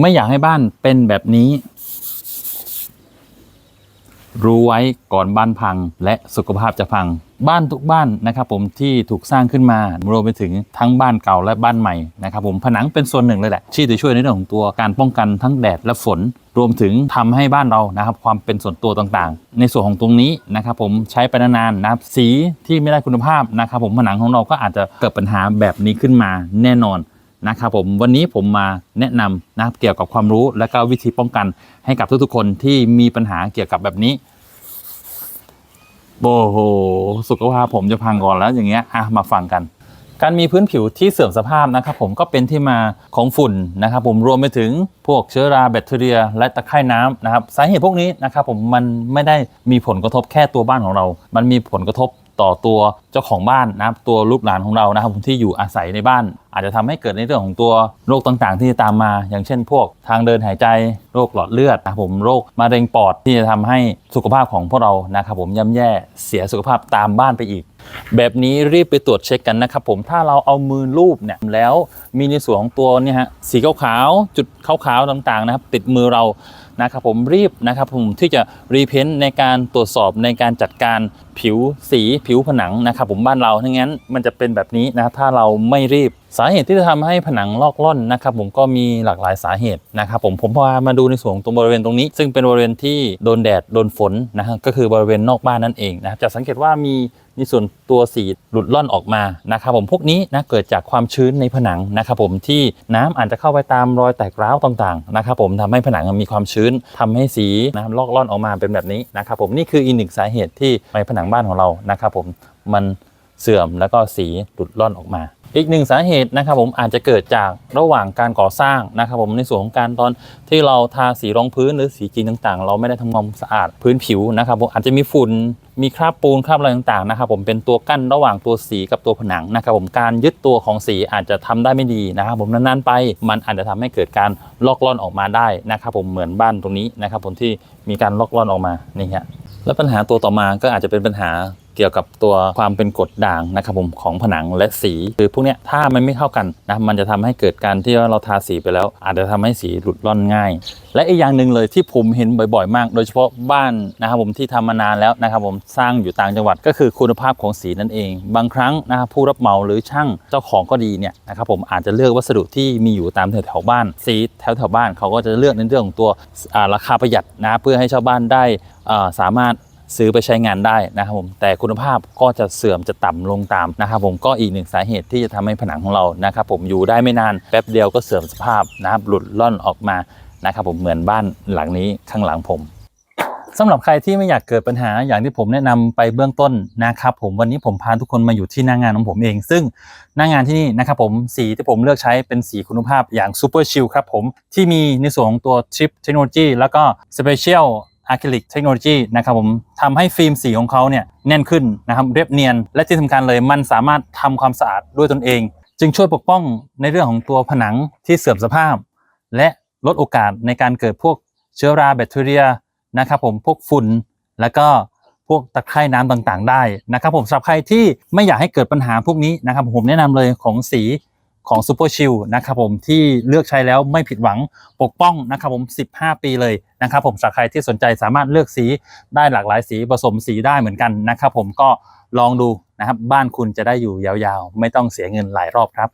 ไม่อยากให้บ้านเป็นแบบนี้ รู้ไว้ก่อนบ้านพังและสุขภาพจะพัง บ้านทุกบ้านนะครับ ผมที่ถูกสร้างขึ้นมารวมไปถึงทั้งบ้านเก่าและบ้านใหม่นะครับผมผนังเป็นส่วนหนึ่งเลยแหละที่จะช่วยในเรื่องของตัวการป้องกันทั้งแดดและฝนรวมถึงทำให้บ้านเรานะครับความเป็นส่วนตัวต่างๆ ในส่วนของตรงนี้นะครับผมใช้ไปนานๆนะครับสีที่ไม่ได้คุณภาพนะครับผมผนังของเราก็อาจจะเกิดปัญหาแบบนี้ขึ้นมาแน่นอน นะครับผมวันนี้ผมมาแนะนำนะเกี่ยวกับความรู้และก็วิธีป้องกันให้กับทุกๆคนที่มีปัญหาเกี่ยวกับแบบนี้โอ้โหสุขภาพผมจะพังก่อนแล้วอย่างเงี้ยอะมาฟังกัน การมีพื้นผิวที่เสื่อมสภาพนะครับผมก็เป็นที่มาของฝุ่นนะครับผมรวมไปถึงพวกเชื้อราแบคทีเรีย และตะไคร่น้ำนะครับสาเหตุพวกนี้นะครับผมมันไม่ได้มีผลกระทบแค่ตัวบ้านของเรา มันมีผลกระทบ ต่อตัวเจ้าของบ้านนะครับตัวลูกหลานของเรานะครับผมที่อยู่อาศัยในบ้าน อาจจะทำให้เกิดในเรื่องของตัวโรคต่างๆ ที่จะตามมา อย่างเช่น พวกทางเดินหายใจโรคหลอดเลือดนะครับผมโรคมะเร็งปอดที่จะทำให้สุขภาพของพวกเรานะครับผมย่ำแย่เสียสุขภาพตามบ้านไปอีก แบบนี้รีบไปตรวจเช็คกันนะครับผมถ้าเราเอามือลูบเนี่ยแล้วมีในส่วนของตัวเนี่ยฮะสีขาวๆจุดขาวๆต่างๆนะครับ ติดมือเรานะครับผมรีบนะครับผมที่จะรีเพนต์ในการตรวจสอบในการจัดการผิวสีผิวผนังนะครับผมบ้านเราถ้างั้นมันจะเป็นแบบนี้นะถ้าเราไม่รีบสาเหตุที่จะทำให้ผนังลอกล่อนนะครับผมก็มีหลากหลายสาเหตุนะครับผมผมพามาดูในส่วนตรงบริเวณตรงนี้ ซึ่งเป็นบริเวณที่โดนแดดโดนฝนนะฮะก็คือบริเวณนอกบ้านนั่นเองนะจะสังเกตว่ามี ในส่วนตัวสีหลุดล่อนออกมานะครับผมพวกนี้นะเกิดจากความชื้นในผนังนะครับผมที่น้ำอาจจะเข้าไปตามรอยแตกร้าวต่างๆนะครับผมทำให้ผนังมีความชื้นทำให้สีนะครับลอกล่อนออกมาเป็นแบบนี้นะครับผมนี่คืออีกหนึ่งสาเหตุที่ในผนังบ้านของเรานะครับผมมัน เสื่อมแล้วก็สีหลุดล่อนออกมา อีกหนึ่งสาเหตุนะครับผมอาจจะเกิดจากระหว่างการก่อสร้างนะครับผมในส่วนของการตอนที่เราทาสีรองพื้นหรือสีจีนต่างๆ เราไม่ได้ทำความสะอาดพื้นผิวนะครับผมอาจจะมีฝุ่นมีคราบปูนคราบอะไรต่างๆนะครับผมเป็นตัวกั้นระหว่างตัวสีกับตัวผนังนะครับผมการยึดตัวของสีอาจจะทำได้ไม่ดีนะครับผมนานๆไป มันอาจจะทำให้เกิดการลอกล่อนออกมาได้นะครับผมเหมือนบ้านตรงนี้นะครับผมที่มีการลอกล่อนออกมานี่ฮะแล้วปัญหาตัวต่อมาก็อาจจะเป็นปัญหา เกี่ยวกับตัวความเป็นกรดด่างนะครับผมของผนังและสีคือพวกเนี้ยถ้ามันไม่เข้ากันนะมันจะทำให้เกิดการที่ว่าเราทาสีไปแล้ว อาจจะทำให้สีหลุดร่อนง่าย และอีกอย่างหนึ่งเลยที่ผมเห็นบ่อยๆ มาก โดยเฉพาะบ้านนะครับผมที่ทำมานานแล้วนะครับผมสร้างอยู่ต่างจังหวัดก็คือคุณภาพของสีนั่นเอง บางครั้งนะครับผู้รับเหมาหรือช่างเจ้าของก็ดีเนี่ยนะครับผมอาจจะเลือกวัสดุที่มีอยู่ตามแถวๆบ้าน สีแถวๆบ้านเขาก็จะเลือกในเรื่องของตัวราคาประหยัดนะเพื่อให้ชาวบ้านได้สามารถ ซื้อไปใช้งานได้นะครับผมแต่คุณภาพก็จะเสื่อมจะต่ำลงตามนะครับผมก็อีกหนึ่งสาเหตุที่จะทำให้ผนังของเรานะครับผมอยู่ได้ไม่นานแป๊บเดียวก็เสื่อมสภาพนะครับหลุดล่อนออกมานะครับผมเหมือนบ้านหลังนี้ข้างหลังผมสำหรับใครที่ไม่อยากเกิดปัญหาอย่างที่ผมแนะนำไปเบื้องต้นนะครับผมวันนี้ผมพาทุกคนมาอยู่ที่หน้างานของผมเอง ซึ่งหน้างานที่นี่นะครับผมสีที่ผมเลือกใช้เป็นสีคุณภาพอย่าง Super Chill ครับผมที่มีในส่วนของตัวชิปเทคโนโลยีแล้วก็ Special อะคริลิกเทคโนโลยีนะครับผมทำให้ฟิล์มสีของเขาเนี่ยแน่นขึ้นนะครับเรียบเนียน และที่สำคัญเลยมันสามารถทำความสะอาดด้วยตนเอง จึงช่วยปกป้องในเรื่องของตัวผนังที่เสื่อมสภาพ และลดโอกาสในการเกิดพวกเชื้อราแบคทีเรียนะครับผมพวกฝุ่นแล้วก็พวกตะไคร่น้ำต่างๆ ได้นะครับผมสำหรับใครที่ไม่อยากให้เกิดปัญหาพวกนี้นะครับผมแนะนำเลยของสี ของซ u เปอร์ชิลนะครับผมที่เลือกใช้แล้วไม่ผิดหวังปกป้องนะครับผม 15 ปีเลยนะครับผมสักใครที่สนใจสามารถเลือกสีได้หลากหลายสีผสมสีได้เหมือนกันนะครับผมก็ลองดูนะครับบ้านคุณจะได้อยู่ยาวๆ ไม่ต้องเสียเงินหลายรอบครับ